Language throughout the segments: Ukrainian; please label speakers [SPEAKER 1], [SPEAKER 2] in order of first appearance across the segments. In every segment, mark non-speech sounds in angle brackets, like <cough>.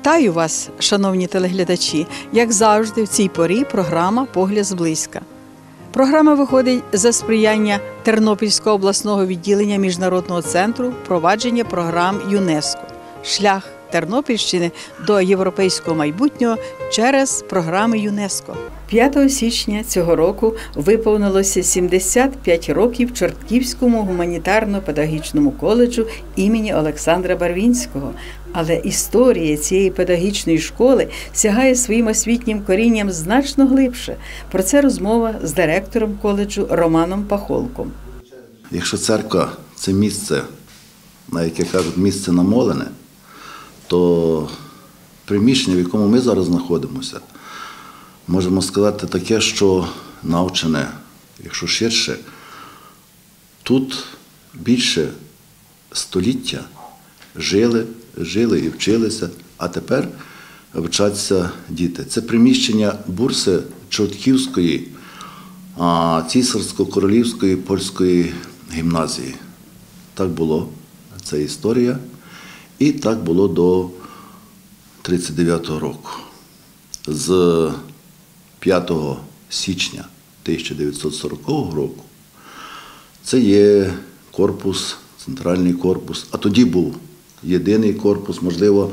[SPEAKER 1] Вітаю вас, шановні телеглядачі! Як завжди, в цій порі програма Погляд зблизька. Програма виходить за сприяння Тернопільського обласного відділення Міжнародного центру провадження програм ЮНЕСКО Шлях Тернопільщини до європейського майбутнього через програми ЮНЕСКО. 5 січня цього року виповнилося 75 років Чортківському гуманітарно-педагогічному коледжу імені Олександра Барвінського. Але історія цієї педагогічної школи сягає своїм освітнім корінням значно глибше. Про це розмова з директором коледжу Романом Пахолком.
[SPEAKER 2] Якщо церква це місце, на яке кажуть місце намолене, то приміщення, в якому ми зараз знаходимося, можемо сказати таке, що навчене, якщо ширше, тут більше століття жили, жили і вчилися, а тепер вчаться діти. Це приміщення бурси Чортківської цісарсько-королівської польської гімназії. Так було, це історія. І так було до 39-го року. З 5 січня 1940 року це є корпус, центральний корпус, а тоді був єдиний корпус, можливо,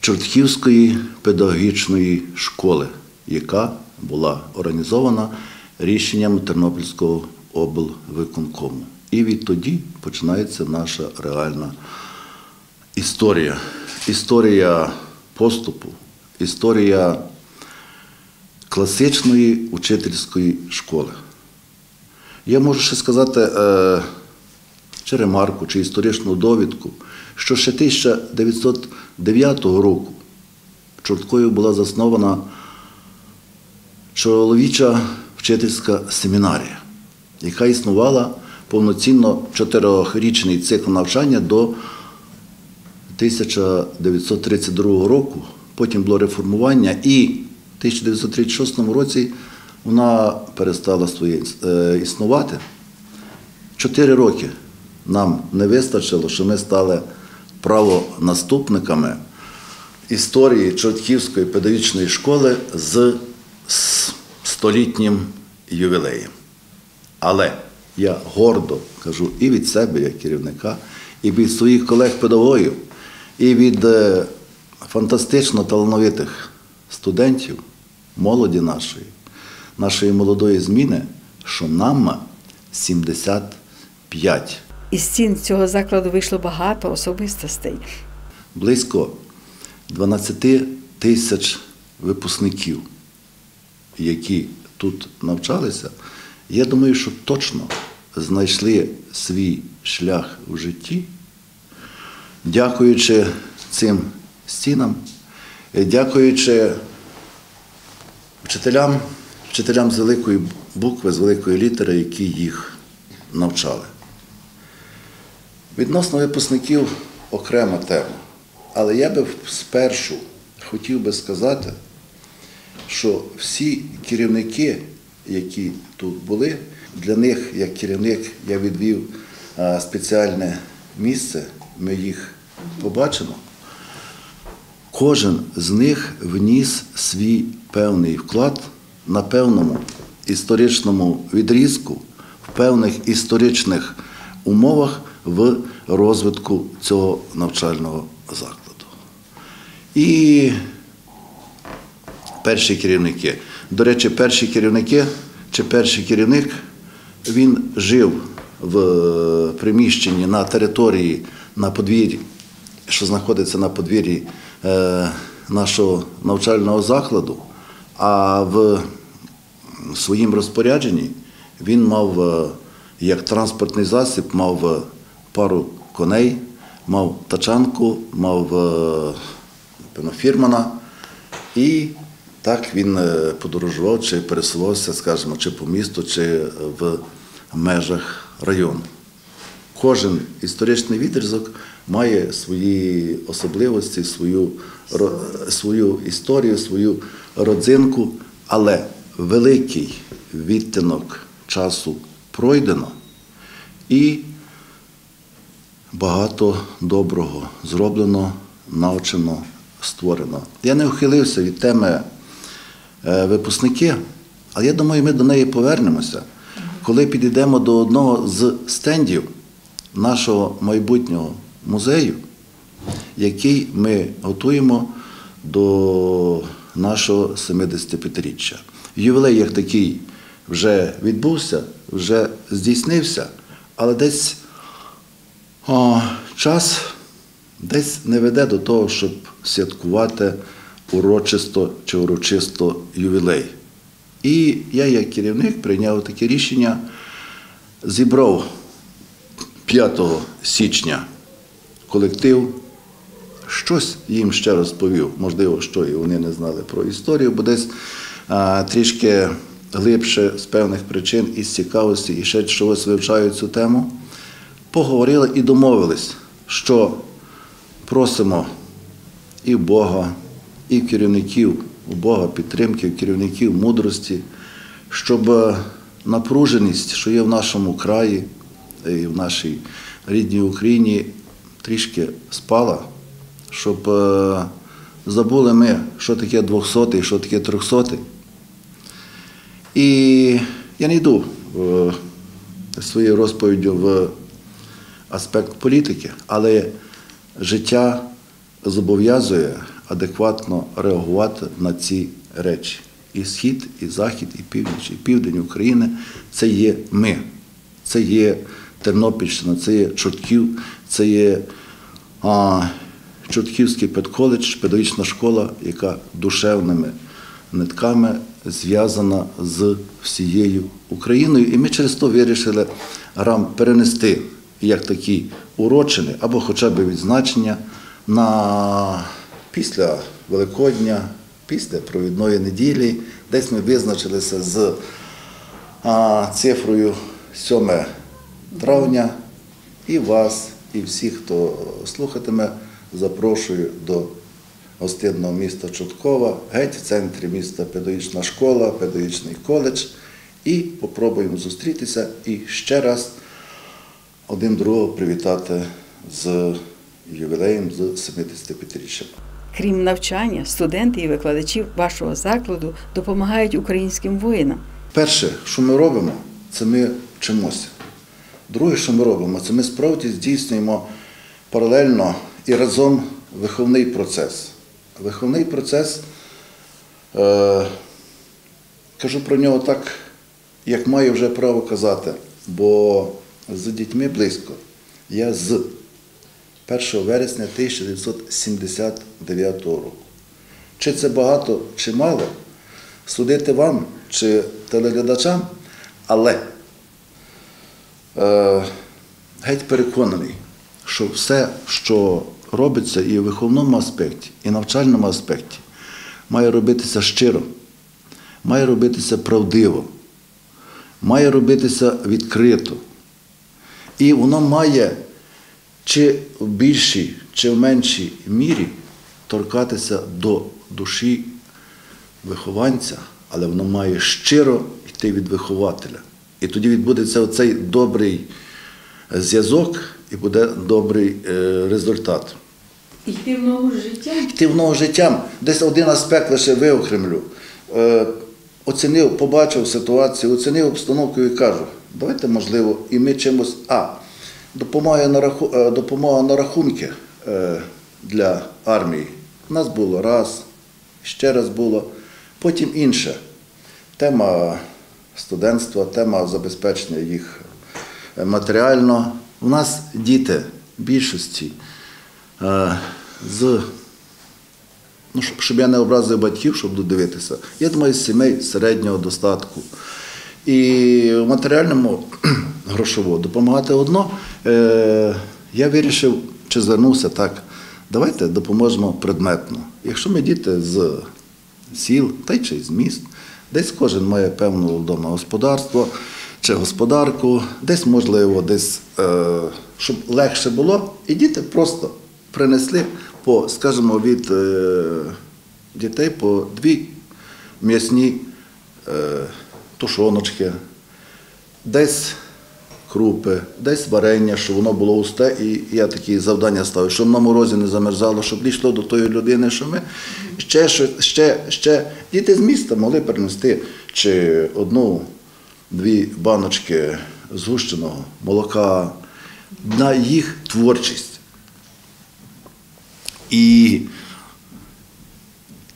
[SPEAKER 2] Чортківської педагогічної школи, яка була організована рішенням Тернопільського облвиконкому. І відтоді починається наша реальна історія. Історія поступу, історія класичної учительської школи. Я можу ще сказати е, чи ремарку, чи історичну довідку, що ще 1909 року Чорткою була заснована чоловіча вчительська семінарія, яка існувала повноцінно чотирьохрічний цикл навчання до 1932 року. Потім було реформування, і в 1936 році вона перестала своє е, існувати. Чотири роки нам не вистачило, що ми стали правонаступниками історії Чортківської педагогічної школи з столітнім ювілеєм. Але я гордо кажу і від себе, як керівника, і від своїх колег-педагогів, і від е, фантастично талановитих студентів, молоді нашої, нашої молодої зміни, що нам 75.
[SPEAKER 1] Із стін цього закладу вийшло багато особистостей.
[SPEAKER 2] Близько 12 тисяч випускників, які тут навчалися, я думаю, що точно знайшли свій шлях в житті, дякуючи цим стінам, дякуючи вчителям, вчителям з великої букви, з великої літери, які їх навчали. Відносно випускників окрема тема. Але я би спершу хотів би сказати, що всі керівники, які тут були, для них, як керівник, я відвів спеціальне місце, ми їх побачимо. Кожен з них вніс свій певний вклад на певному історичному відрізку, в певних історичних умовах в розвитку цього навчального закладу. І перші керівники. До речі, перші керівники чи перший керівник він жив в приміщенні на території на подвір'ї, що знаходиться на подвір'ї е, нашого навчального закладу, а в своїм розпорядженні він мав е, як транспортний засіб, мав е, пару коней, мав тачанку, мав фірмана. І так він е, подорожував чи пересувався, скажімо, чи по місту, чи в межах району. Кожен історичний відрізок має свої особливості, свою, свою історію, свою родзинку, але великий відтинок часу пройдено і багато доброго зроблено, навчено створено. Я не ухилився від теми е, випускники, але я думаю, ми до неї повернемося, коли підійдемо до одного з стендів нашого майбутнього музею, який ми готуємо до нашого 75-річчя. Ювілей як такий вже відбувся, вже здійснився, але десь о, час десь не веде до того, щоб святкувати урочисто чи урочисто ювілей. І я, як керівник, прийняв таке рішення, зібрав 5 січня колектив, щось їм ще розповів, можливо, що і вони не знали про історію, бо десь а, трішки глибше з певних причин із цікавості і ще чогось вивчають цю тему. Поговорили і домовились, що просимо і Бога, і керівників у Бога підтримки, керівників мудрості, щоб е, напруженість, що є в нашому краї і в нашій рідній Україні, трішки спала, щоб е, забули ми, що таке 200 що таке 300 І я не йду е, своєю розповіддю в аспект політики, але життя зобов'язує адекватно реагувати на ці речі. І схід, і захід, і північ, і південь України це є ми. Це є Тернопільщина, це є Чортків, це є а, Чортківський педколедж, педагогічна школа, яка душевними нитками зв'язана з всією Україною. І ми через то вирішили рам перенести як такі урочини або хоча б відзначення на після Великодня, після провідної неділі. Десь ми визначилися з цифрою 7 травня. І вас, і всіх, хто слухатиме, запрошую до гостинного міста Чорткова, геть в центрі міста педагогічна школа, педагогічний коледж. І попробуємо зустрітися і ще раз один другого привітати з ювілеєм з 75-річчям.
[SPEAKER 1] Крім навчання, студенти і викладачі вашого закладу допомагають українським воїнам.
[SPEAKER 2] Перше, що ми робимо, це ми вчимося. Друге, що ми робимо, це ми справді здійснюємо паралельно і разом виховний процес. Виховний процес, е, кажу про нього так, як маю вже право казати, бо з дітьми близько. Я з 1 вересня 1979 року. Чи це багато, чи мало, судити вам чи телеглядачам, але е, геть переконаний, що все, що робиться і в виховному аспекті, і в навчальному аспекті, має робитися щиро, має робитися правдиво, має робитися відкрито. І воно має чи в більшій, чи в меншій мірі торкатися до душі вихованця, але воно має щиро йти від вихователя. І тоді відбудеться оцей добрий зв'язок і буде добрий е, результат.
[SPEAKER 1] Йти в нову життя.
[SPEAKER 2] Йти в нове життям. Десь один аспект лише виокремлю. Е, оцінив, побачив ситуацію, оцінив обстановку і кажу, давайте, можливо, і ми чимось. А, допомога на, раху, е, допомога на рахунки е, для армії. У нас було раз, ще раз було. Потім інше. Тема студентства, тема забезпечення їх е, матеріально. У нас діти в більшості з ну, щоб я не образив батьків, щоб додивитися. Я думаю, з сімей середнього достатку. І в матеріальному <clears throat> грошово допомагати одно. Е, я вирішив, чи звернувся так. Давайте допоможемо предметно. Якщо ми діти з сіл, та й чи з міст, десь кожен має певне вдома господарство чи господарку, десь можливо, десь, е, щоб легше було, і діти просто принесли по, скажімо, від е, дітей по дві м'ясні тушоночки, десь крупи, десь варення, щоб воно було густе, і я такі завдання ставив, щоб на морозі не замерзало, щоб дійшло до тої людини, що ми ще, ще, ще діти з міста могли принести чи одну, дві баночки згущеного молока на їх творчість. І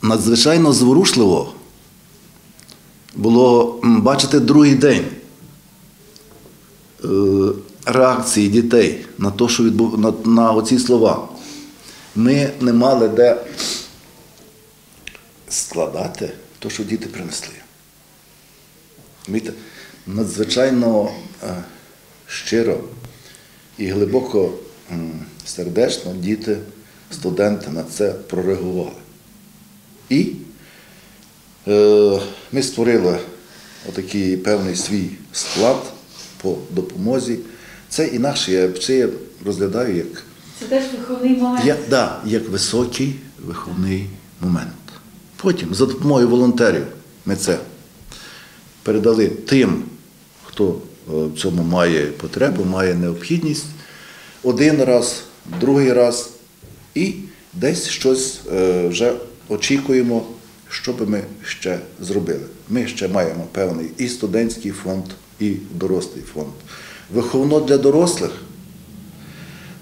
[SPEAKER 2] надзвичайно зворушливо було бачити другий день е, реакції дітей на те, що відбув на, на оці слова. Ми не мали де складати те, що діти принесли. Розумієте? Надзвичайно е, щиро і глибоко сердечно діти, студенти на це прореагували. І ми створили отакий певний свій склад по допомозі. Це інакше я це я розглядаю як,
[SPEAKER 1] Це теж виховний момент.
[SPEAKER 2] як, да, як високий виховний момент. Потім за допомогою волонтерів ми це передали тим, хто е, в цьому має потребу, має необхідність. Один раз, другий раз, і десь щось е, вже очікуємо, що би ми ще зробили. Ми ще маємо певний і студентський фонд, і дорослий фонд. Виховно для дорослих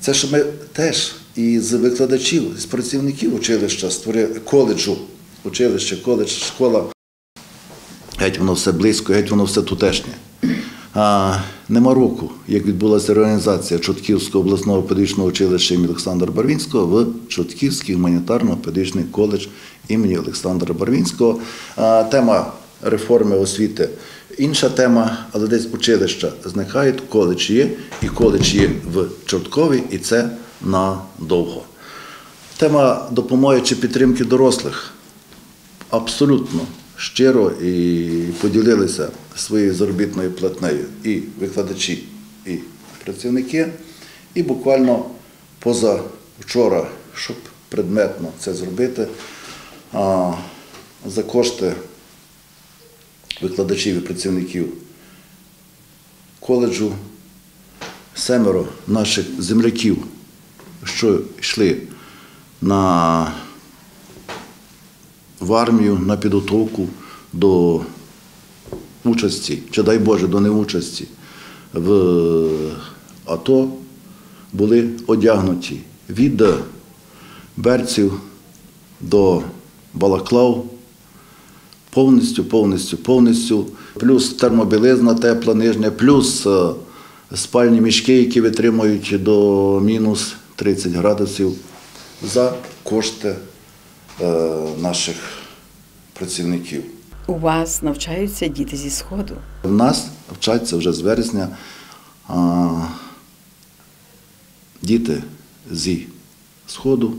[SPEAKER 2] це що ми теж і з викладачів, з працівників училища створили коледжу, училище, коледж, школа. Геть воно все близько, геть воно все тутешнє. А, нема року, як відбулася реорганізація Чортківського обласного педагогічного училища імені Олександра Барвінського в Чортківський гуманітарно-педагогічний коледж імені Олександра Барвінського. Тема реформи освіти інша тема, але десь училища зникають, коледж є, і коледж є в Чорткові, і це надовго. Тема допомоги чи підтримки дорослих абсолютно щиро і поділилися своєю заробітною платнею і викладачі, і працівники. І буквально позавчора, щоб предметно це зробити, за кошти викладачів і працівників коледжу семеро наших земляків, що йшли на в армію на підготовку до участі, чи дай Боже, до неучасті в АТО були одягнуті від берців до балаклав, повністю, повністю, повністю, плюс термобілизна тепла нижня, плюс е, спальні мішки, які витримують до мінус 30 градусів за кошти е, наших працівників.
[SPEAKER 1] У вас навчаються діти зі Сходу.
[SPEAKER 2] У нас вчаться вже з вересня а, діти зі Сходу,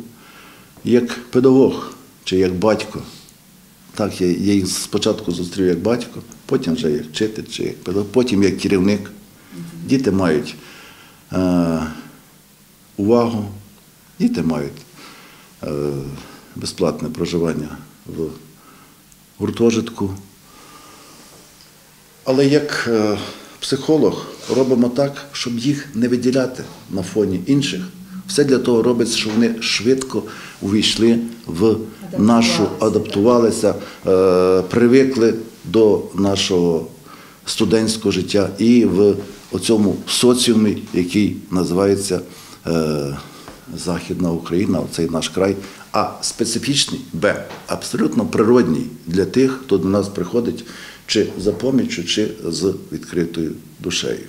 [SPEAKER 2] як педагог чи як батько. Так, я, я їх спочатку зустрів як батько, потім вже як вчитель чи як потім як керівник. Діти мають е, увагу, діти мають е, безплатне проживання в гуртожитку. Але як е, психолог робимо так, щоб їх не виділяти на фоні інших. Все для того робиться, щоб вони швидко увійшли в нашу, адаптувалися, е, привикли до нашого студентського життя і в цьому соціумі, який називається е, Західна Україна, цей наш край, а специфічний Б, абсолютно природній для тих, хто до нас приходить чи за поміччю, чи з відкритою душею.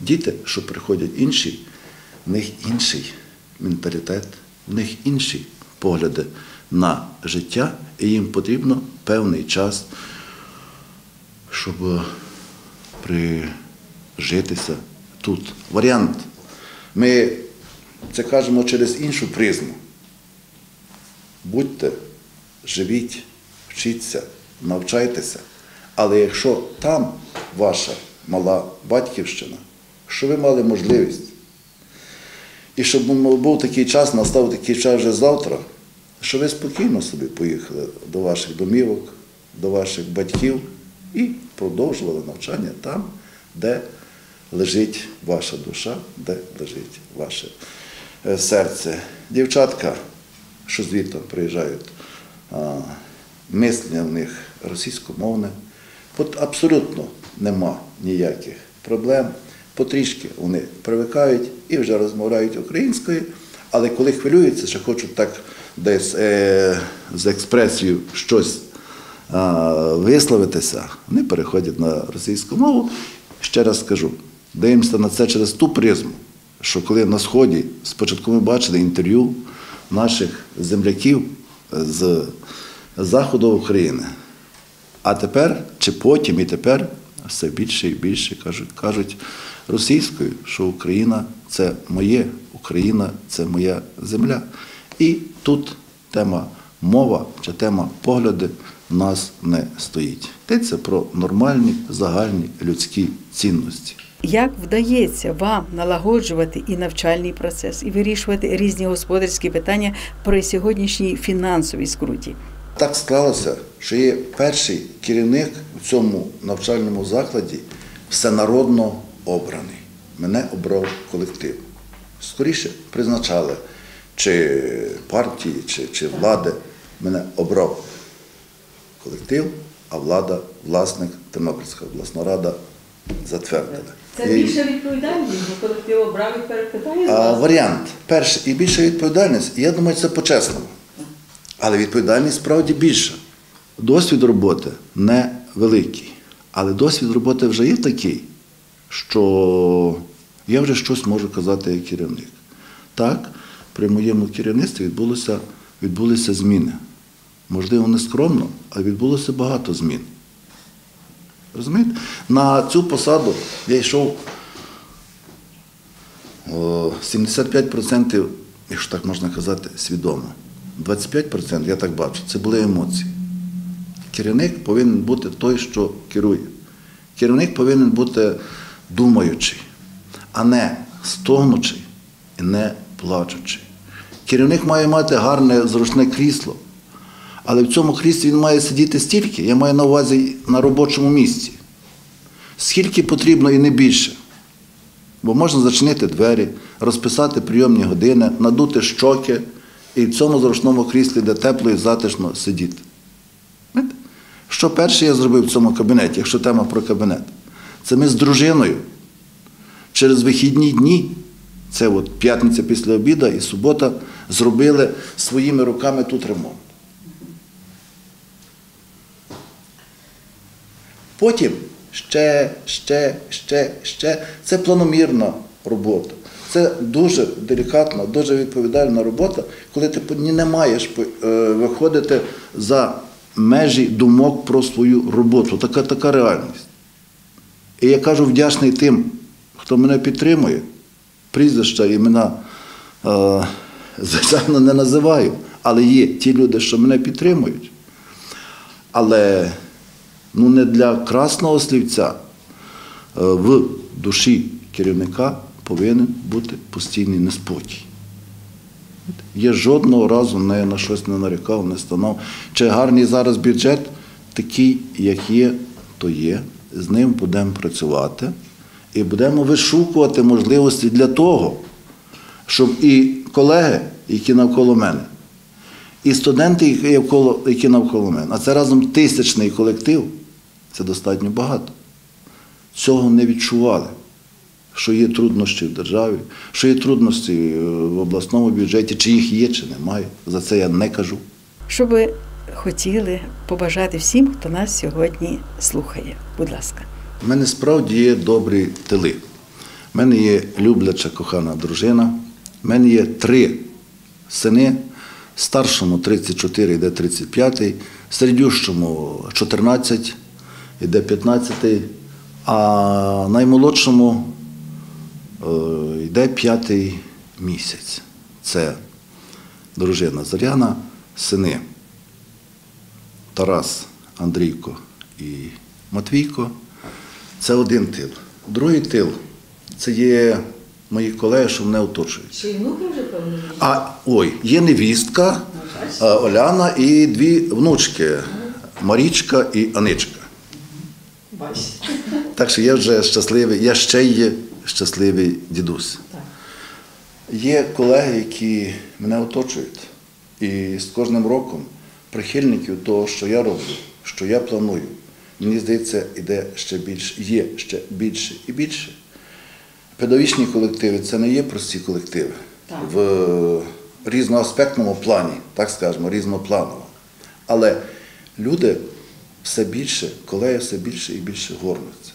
[SPEAKER 2] Діти, що приходять інші, в них інший менталітет, в них інші погляди на життя, і їм потрібно певний час, щоб прижитися тут. Варіант. Ми це кажемо через іншу призму. Будьте, живіть, вчіться, навчайтеся. Але якщо там ваша мала батьківщина, що ви мали можливість, і щоб був такий час, настав такий час вже завтра, що ви спокійно собі поїхали до ваших домівок, до ваших батьків і продовжували навчання там, де лежить ваша душа, де лежить ваше е, серце. Дівчатка, що звідти приїжджають, мислення в них російськомовне. От абсолютно нема ніяких проблем. Потрішки вони привикають і вже розмовляють українською, але коли хвилюються, що хочуть так десь е, з експресією щось а, висловитися, вони переходять на російську мову. Ще раз скажу, дивимося на це через ту призму, що коли на Сході спочатку ми бачили інтерв'ю наших земляків з заходу України, а тепер, чи потім і тепер все більше і більше кажуть, кажуть російською, що Україна це моє, Україна це моя земля. І тут тема мова чи тема погляди в нас не стоїть. Йдеться про нормальні загальні людські цінності.
[SPEAKER 1] Як вдається вам налагоджувати і навчальний процес, і вирішувати різні господарські питання при сьогоднішній фінансовій скруті?
[SPEAKER 2] Так склалося, що є перший керівник у цьому навчальному закладі всенародно обраний. Мене обрав колектив. Скоріше призначали чи партії, чи, чи влади. Мене обрав колектив, а влада, власник, Тернопільська обласна рада затвердила. І-
[SPEAKER 1] відповідальність, бо колектив обрав і перепитає
[SPEAKER 2] а, варіант. Перший і більша відповідальність. Я думаю, це по-чесному. Але відповідальність справді більша. Досвід роботи не великий. Але досвід роботи вже є такий, що я вже щось можу казати як керівник. Так, при моєму керівництві відбулося, відбулися зміни. Можливо, не скромно, але відбулося багато змін. Розумієте? На цю посаду я йшов 75%, якщо так можна казати, свідомо. 25%, я так бачу, це були емоції. Керівник повинен бути той, що керує. Керівник повинен бути думаючий, а не стогнучий і не плачучий. Керівник має мати гарне зручне крісло, але в цьому кріслі він має сидіти стільки, я маю на увазі на робочому місці. Скільки потрібно і не більше. Бо можна зачинити двері, розписати прийомні години, надути щоки і в цьому зручному кріслі, де тепло і затишно сидіти. Що перше я зробив в цьому кабінеті, якщо тема про кабінет? Це ми з дружиною через вихідні дні, це от п'ятниця після обіду і субота, зробили своїми руками тут ремонт. Потім ще, ще, ще, ще. Це планомірна робота. Це дуже делікатна, дуже відповідальна робота, коли ти не маєш е, виходити за межі думок про свою роботу. Така така реальність. І я кажу вдячний тим, хто мене підтримує. Прізвища, імена, е, звичайно, не називаю, але є ті люди, що мене підтримують. Але ну, не для красного слівця е, в душі керівника повинен бути постійний неспокій. Я жодного разу не на щось не нарікав, не станав. Чи гарний зараз бюджет, такий, як є, то є. З ним будемо працювати і будемо вишукувати можливості для того, щоб і колеги, які навколо мене, і студенти, які навколо, мене, а це разом тисячний колектив, це достатньо багато. Цього не відчували, що є труднощі в державі, що є трудності е, в обласному бюджеті, чи їх є, чи немає. За це я не кажу.
[SPEAKER 1] Що би хотіли побажати всім, хто нас сьогодні слухає? Будь ласка.
[SPEAKER 2] У мене справді є добрі тили. У мене є любляча кохана дружина. У мене є три сини. Старшому 34, йде 35, середющому 14, йде 15, а наймолодшому е, йде п'ятий місяць. Це дружина Зоряна, сини Тарас, Андрійко і Матвійко. Це один тил. Другий тил це є мої колеги, що мене оточують.
[SPEAKER 1] Чи внуки вже певно?
[SPEAKER 2] А ой, є невістка е, Оляна і дві внучки Марічка і Аничка. Так що я вже щасливий, я ще є щасливий дідусь. Є колеги, які мене оточують. І з кожним роком прихильників того, що я роблю, що я планую, мені здається, іде ще більше, є ще більше і більше. Педагогічні колективи це не є прості колективи в різноаспектному плані, так скажемо, різнопланово. Але люди все більше, колеги все більше і більше горнуться.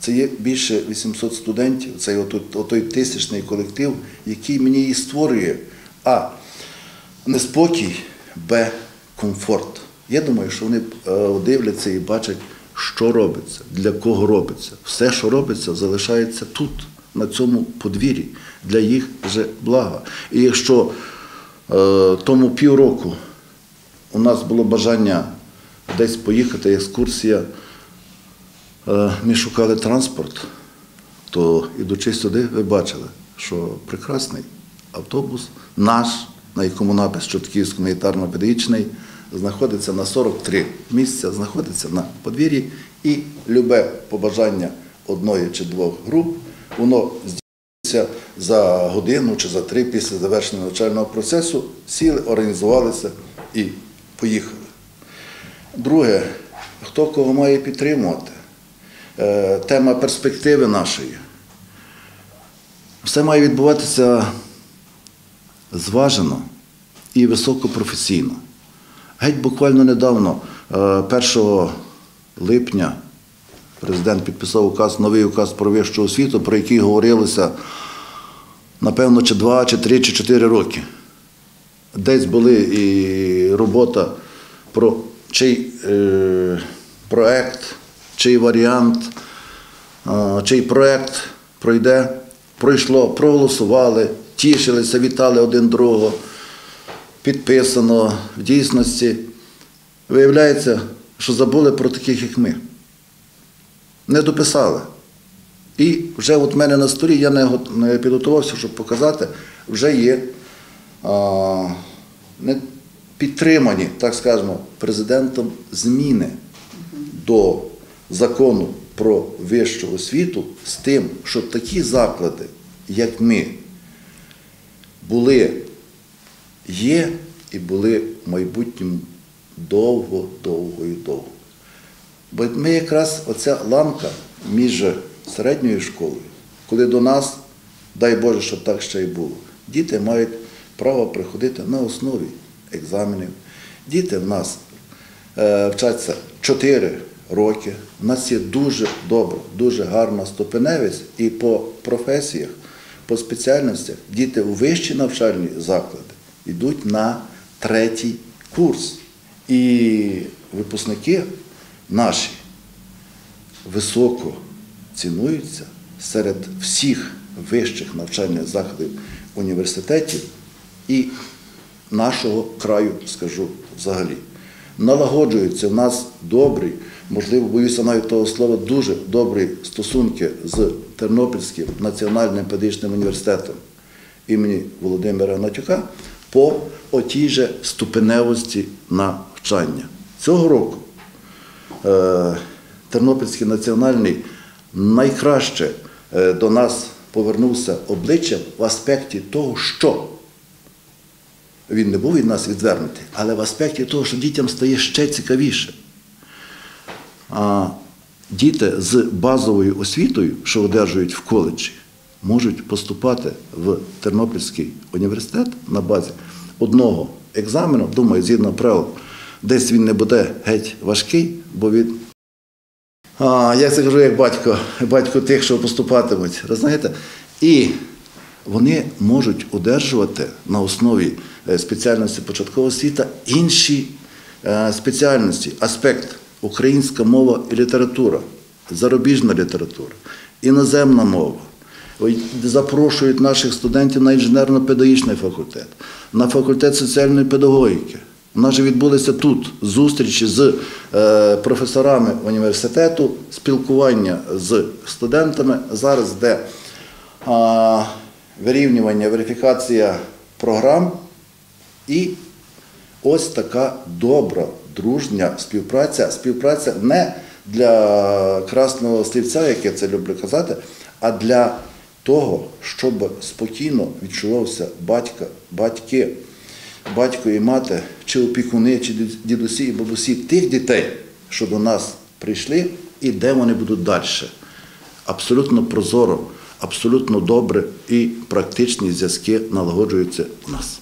[SPEAKER 2] Це є більше 800 студентів, це є отой тисячний колектив, який мені і створює А. Неспокій, Б. Комфорт. Я думаю, що вони е, дивляться і бачать, що робиться, для кого робиться. Все, що робиться, залишається тут, на цьому подвір'ї, для їх же блага. І якщо е, тому півроку у нас було бажання десь поїхати, екскурсія, е, ми шукали транспорт, то ідучи сюди, ви бачили, що прекрасний автобус наш, на якому напис Чортківський гуманітарно-педагогічний, знаходиться на 43 місця, знаходиться на подвір'ї, і любе побажання одної чи двох груп, воно здійснюється за годину чи за три після завершення навчального процесу, сіли, організувалися і поїхали. Друге, хто кого має підтримувати? Е, Тема перспективи нашої. Все має відбуватися зважено і високопрофесійно. Геть буквально недавно, е, 1 липня, президент підписав указ, новий указ про вищу освіту, про який говорилося, напевно, чи два, чи три, чи чотири роки. Десь були і робота про чий е, проект, чий варіант, е, чий проект пройде. Пройшло, проголосували, тішилися, вітали один другого. Підписано в дійсності. Виявляється, що забули про таких, як ми. Не дописали. І вже от в мене на столі, я не, підготувався, щоб показати, вже є а, не підтримані, так скажемо, президентом зміни до закону про вищу освіту з тим, щоб такі заклади, як ми, були, є і були в майбутньому довго, довго і довго. Бо ми якраз оця ламка між середньою школою, коли до нас, дай Боже, щоб так ще й було, діти мають право приходити на основі екзаменів. Діти в нас е, вчаться 4 роки. У нас є дуже добра, дуже гарна ступеневість і по професіях, по спеціальностях діти у вищі навчальні заклади йдуть на третій курс. І випускники наші високо цінуються серед всіх вищих навчальних закладів університетів і нашого краю, скажу взагалі. Налагоджуються в нас добрі, можливо, боюся навіть того слова, дуже добрі стосунки з Тернопільським національним педагогічним університетом імені Володимира Гнатюка по отій же ступеневості навчання. Цього року е, Тернопільський національний найкраще е, до нас повернувся обличчям в аспекті того, що він не був від нас відвернутий, але в аспекті того, що дітям стає ще цікавіше. А діти з базовою освітою, що одержують в коледжі, можуть поступати в Тернопільський університет на базі одного екзамену, думаю, згідно правил, десь він не буде геть важкий, бо він а, я це кажу як батько, батько тих, що поступатимуть. Розумієте? І вони можуть одержувати на основі е, спеціальності початкова освіта інші е, спеціальності, аспект українська мова і література, зарубіжна література, іноземна мова. Запрошують наших студентів на інженерно-педагогічний факультет, на факультет соціальної педагогіки. У нас же відбулися тут зустрічі з е, професорами університету, спілкування з студентами. Зараз йде вирівнювання, верифікація програм. І ось така добра, дружня співпраця. Співпраця не для красного слівця, як я це люблю казати, а для того, щоб спокійно відчувався батька, батьки, батько і мати, чи опікуни, чи дідусі і бабусі тих дітей, що до нас прийшли, і де вони будуть далі. Абсолютно прозоро, абсолютно добре і практичні зв'язки налагоджуються у нас.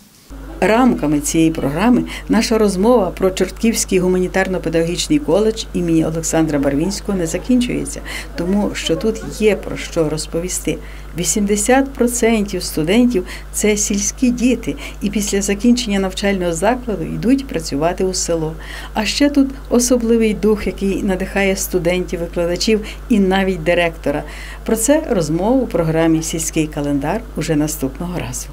[SPEAKER 1] Рамками цієї програми наша розмова про Чортківський гуманітарно-педагогічний коледж імені Олександра Барвінського не закінчується, тому що тут є про що розповісти. 80% студентів це сільські діти, і після закінчення навчального закладу йдуть працювати у село. А ще тут особливий дух, який надихає студентів, викладачів і навіть директора. Про це розмову у програмі Сільський календар уже наступного разу.